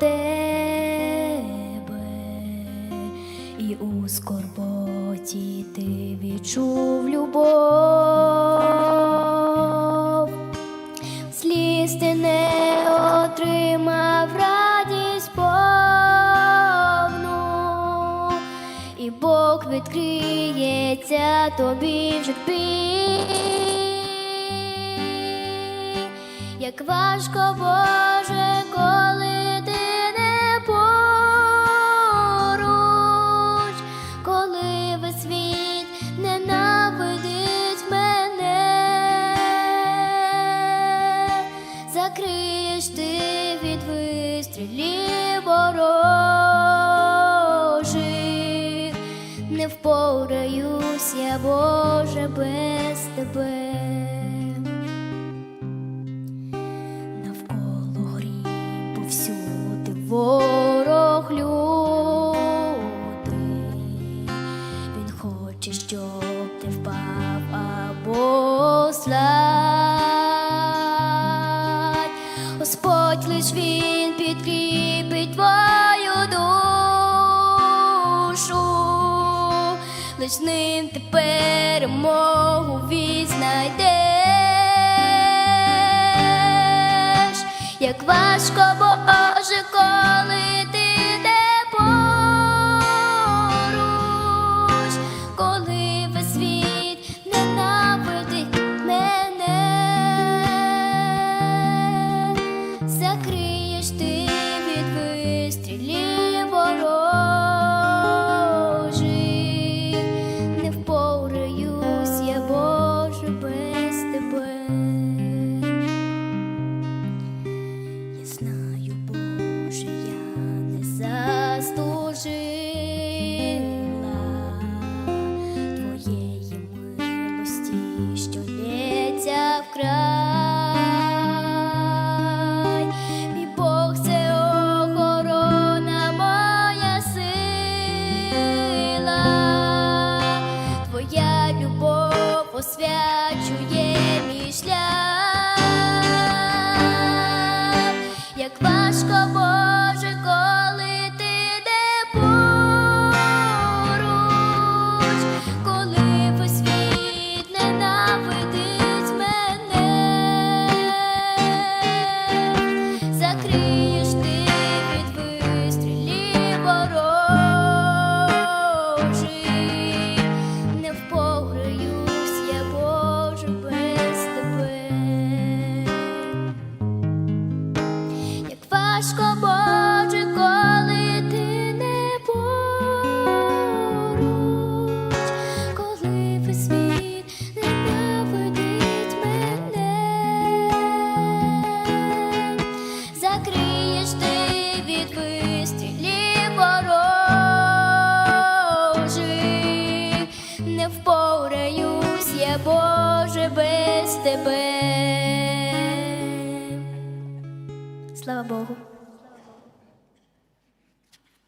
тебе, і у скорботі ти відчув любов, сліз ти не отримав радість повну, і Бог відкриється тобі в. Як важко, Боже, коли ворожих, не впораюсь я, Боже, без тебе. Навколо грім повсюди ворог лютий. Він хоче, щоб ти впав або слать. Господь лиш він підкріпить з ним ти перемогу відзнайдеш, як важко Боже, коли ти не поруч, коли весь світ ненавидить мене, закриєш ти від вистрілів. шлях. Vasco i love bobo